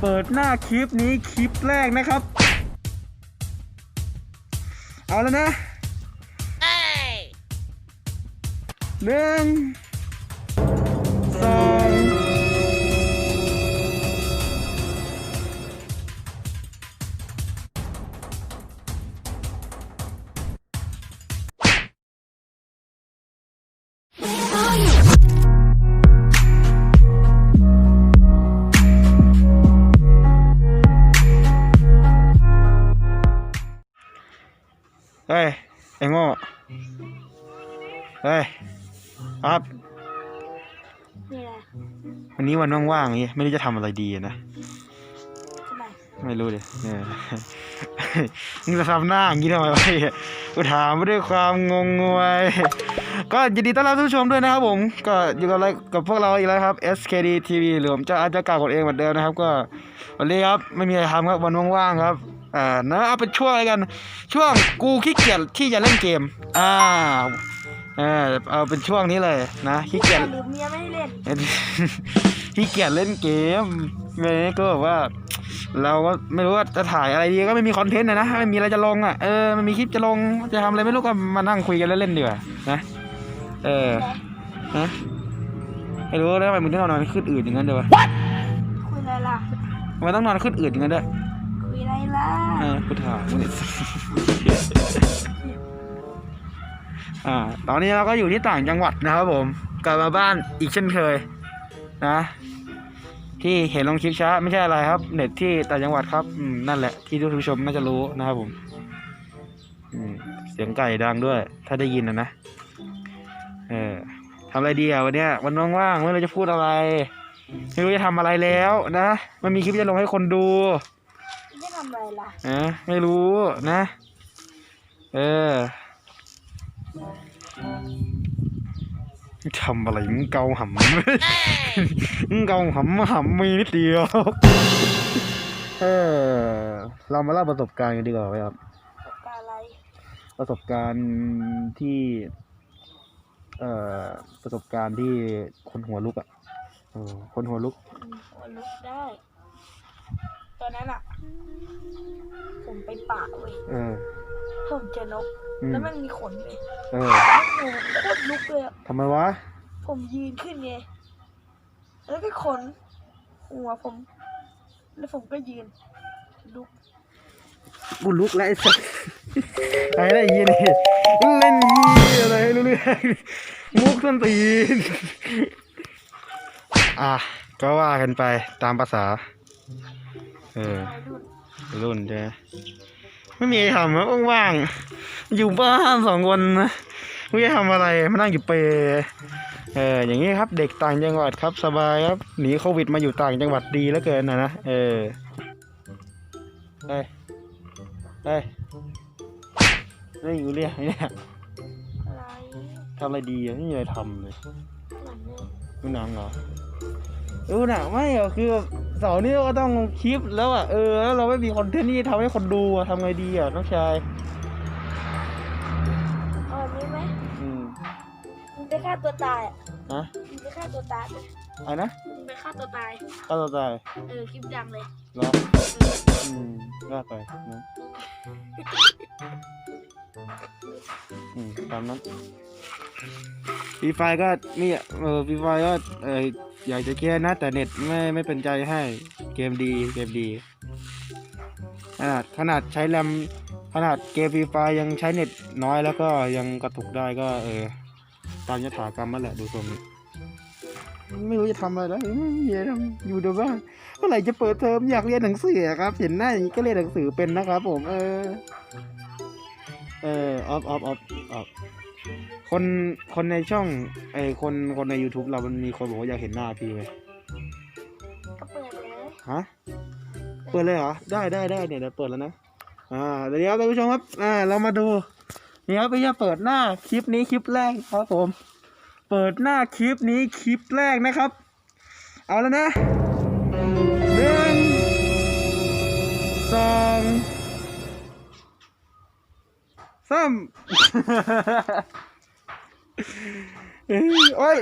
เปิดหน้าคลิปนี้คลิปแรกนะครับ เอาแล้วนะหนึ่ง เฮ้ยไอ้โง่เฮ้ยครับนี่แหละวันนี้วันว่างๆอย่างงี้ไม่รู้จะทำอะไรดีนะ ทำไมไม่รู้ดิเออ มึงจะทำหน้าอย่างนี้ทำไมวะเนี่ยกูถามได้วยความงงงวย ก็ยินดีต้อนรับทุกผู้ชมด้วยนะครับผม ก็อยู่กับอะไรกับพวกเราอีกแล้วครับ SKD TV หรือผมจะอาจจะกล่าวกดเองเหมือนเดิมนะครับ ก็วันนี้ครับไม่มีอะไรทำครับวันว่างๆครับ อ่านะเอาเป็นช่วงอะไรกัน ช่วงกูขี้เกียจที่จะเล่นเกม อ่าเออเอาเป็นช่วงนี้เลยนะขี้เกียจหรือเมียไม่ให้เล่นขี้เกียจเล่นเกมเมย์ก็แบบว่า เราก็ไม่รู้ว่าจะถ่ายอะไรดีก็ไม่มีคอนเทนต์นะนะไม่มีอะไรจะลงอะเออไม่มีคลิปจะลงจะทำอะไรไม่รู้ก็มานั่งคุยกันเล่นๆดีกว่านะเออฮะไม่รู้แล้วทำไมมึงต้องนอนขึ้นอืดอย่างนั้นเดี๋ยวะคุยอะไรล่ะทำไมต้องนอนขึ้นอืดอย่างนั้นด้วย คุยอะไรล่ะเออกูถามมึงเนี่ยอ่า ตอนนี้เราก็อยู่ที่ต่างจังหวัดนะครับผม กลับมาบ้านอีกเช่นเคย นะ ที่เห็นลงคลิปช้า ไม่ใช่อะไรครับ เน็ตที่ต่างจังหวัดครับอืมนั่นแหละ ที่ทุกผู้ชมน่าจะรู้นะครับผมอืมเสียงไก่ดังด้วย ถ้าได้ยินนะนะ เออทำอะไรดีอะวันเนี้ยวันว่างๆไม่รู้จะพูดอะไร ไม่รู้จะทำอะไรแล้วนะ มันมีคลิปจะลงให้คนดูไม่ ทำอะไรล่ะนะไม่รู้นะ เออทำอะไรมึงเกาหำมึงเกาหำหำมีนิดเดียว เออ เรามาเล่าประสบการณ์กันดีกว่าไหมครับ ประกาอะไร ประสบการณ์ที่ เอ่อ ประสบการณ์ที่คนหัวลุกอะเออคนหัวลุกอืมหัวลุกได้ ตอนนั้นอะ ผมไปป่าเว้ยเออ ผมเจอนก อืม แล้วมันมีขนเลยเออแล้วหนูโคตรลุกเลยอะทำไมวะ ผมยืนขึ้นไง แล้วก็ขน หัวผม แล้วผมก็ยืน ลุก กูลุกแล้วไอ้สัสไอ้ไรยี่นี่เล่นยี่อะไรให้รู้เรื่องมุกส้นตีนอะก็ว่ากันไปตามภาษาเออรุ่นใช่ไหมไม่มีอะไรทำอะว่างๆอยู่บ้านสองคนนะไม่ได้ทำอะไรมานั่งอยู่เปรย์เอออย่างนี้ครับเด็กต่างจังหวัดครับ สบายครับหนีโควิดมาอยู่ต่างจังหวัดดีแล้วเกินนะนะเออเฮ้ยเฮ้ยเฮ้ยอยู่เรียกเนี่ยอะไรทำอะไรดีอะไม่มีอะไรทำเลยหลังเนี่ยดูหนังเหรอดูหนังไม่เหรอคือแบบ เสาร์นี้เราก็ต้องลงคลิปแล้วอะเออแล้วเราไม่มีคอนเทนต์ที่ทำให้คนดูอะทำไงดีอะน้องชายเอาแบบนี้ไหมอืมมึงไปฆ่าตัวตายอะฮะมึงไปฆ่าตัวตายไหมอะไรนะมึงไปฆ่าตัวตายก็ตัวตายเออคลิปดังเลยเหรออืมว่าไปนะ อืมตามนั้นฟรีไฟก็นี่เออฟรีไฟก็เอออยากจะแก้นะ แต่เน็ตไม่ไม่เป็นใจให้เกมดีเกมดีขนาดขนาดใช้แรมขนาดเกมฟรีไฟยังใช้เน็ตน้อยแล้วก็ยังกระตุกได้ก็ เออ ตามยถากรรมนั่นแหละดูทรงนี้ไม่รู้จะทำอะไรแล้วไม่มีอะไรอยู่ดูบ้านเมื่อไหร่จะเปิดเทอมอยากเรียนหนังสือครับ เห็นหน้าอย่างนี้ก็เรียนหนังสือเป็นนะครับผมเออ เออออฟออฟออฟออฟคนคนในช่องไอคนคนใน YouTube เรามันมีคนบอกว่าอยากเห็นหน้าพี่ไหมก็เปิดเลยฮะเปิดเลยเหรอได้ได้ได้เนี่ยเดี๋ยวเปิดแล้วนะอ่าเดี๋ยวท่านผู้ชมครับอ่าเรามาดูนี่ครับพี่จะเปิดหน้าคลิปนี้คลิปแรกครับผม เปิดหน้าคลิปนี้คลิปแรกนะครับ เอาแล้วนะหนึ่งสอง สามเฮ้ยโอ้ย